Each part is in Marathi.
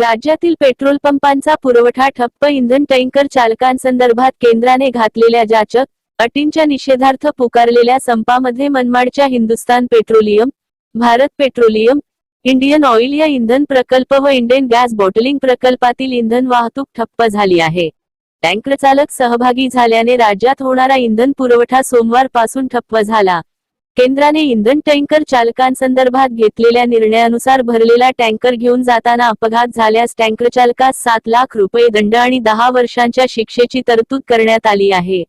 राज्यातील पेट्रोल पंपांचा पुरवठा ठप्प इंधन टँकर चालकांसंदर्भात केंद्राने घातलेल्या जाचक अटींच्या निषेधार्थ पुकारलेल्या संपामध्ये मनमाडच्या Hindustan Petroleum Bharat Petroleum Indian Oil या इंधन प्रकल्प व इंडियन गॅस बॉटलिंग प्रकल्पातील इंधन वाहतूक ठप्प झाली आहे. टँकर चालक सहभागी झाल्याने राज्यात होणारा इंधन पुरवठा सोमवारपासून ठप्प झाला. केंद्राने इंधन टँकर चालकांसंदर्भात घेतलेल्या निर्णयानुसार भरलेला टँकर घेऊन जाताना अपघात झाल्यास टँकर चालकास सात लाख रुपये दंड आणि दहा वर्षांच्या शिक्षेची तरतूद करण्यात आली आहे.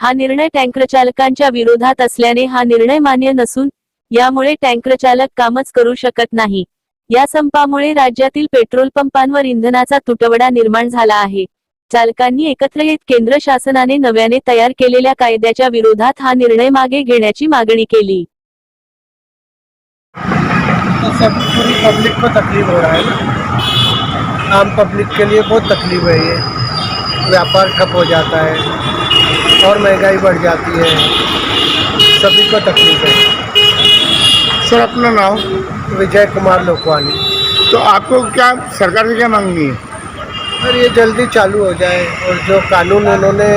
हा निर्णय टँकर चालकांच्या विरोधात असल्याने हा निर्णय मान्य नसून यामुळे टँकर चालक कामच करू शकत नाही. या संपामुळे राज्यातील पेट्रोल पंपांवर इंधनाचा तुटवडा निर्माण झाला आहे. चालकांनी एकत्र येत केंद्र शासनाने नव्याने तयार केलेल्या कायद्याच्या विरोधात हा निर्णय मागे घेण्याची मागणी केली. पूरी पब्लिक को तकलीफ हो रहा है ना? आम पब्लिक के लिए बहुत तकलीफ है ये। व्यापार ठप हो जाता है और महंगाई बढ़ जाती है। सभी को तकलीफ है। सर अपना नाम? विजय कुमार लोकवानी तो आपको क्या सरकार से क्या मांगनी है? और ये जल्दी चालू हो जाए और जो कानून उन्होंने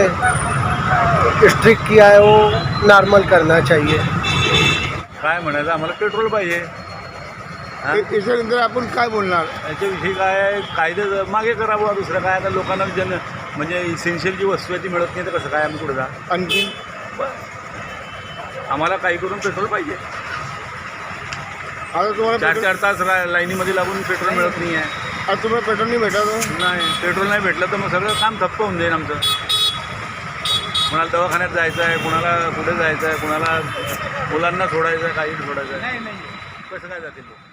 स्ट्रिक्ट किया है वो नॉर्मल करना चाहिए। काय म्हणायचं? आम्हाला पेट्रोल पाहिजे. हा? याच्यानंतर आपण काय बोलणार? याच्याविषयी काय आहे, कायदे ज- मागे करावं दुसरं काय? आता लोकांना जन म्हणजे इसेन्शियल जी वस्तू आहे ती मिळत नाही तर कसं काय आम्ही कुठं जा? आणखी? आम्हाला काही करून पेट्रोल पाहिजे. आता तुम्हाला चार पेट्रोल चार तास रा लाईनीमध्ये लागून पेट्रोल मिळत नाही आहे आता तुम्हाला पेट्रोल नाही भेटत? नाही पेट्रोल नाही भेटलं तर मग सगळं काम ठप्प होऊन जाईल आमचं. कुणाला दवाखान्यात जायचं आहे कुणाला कुठे जायचं आहे कुणाला मुलांना सोडायचं आहे काही सोडायचं आहे. कसं काय जातील लोक?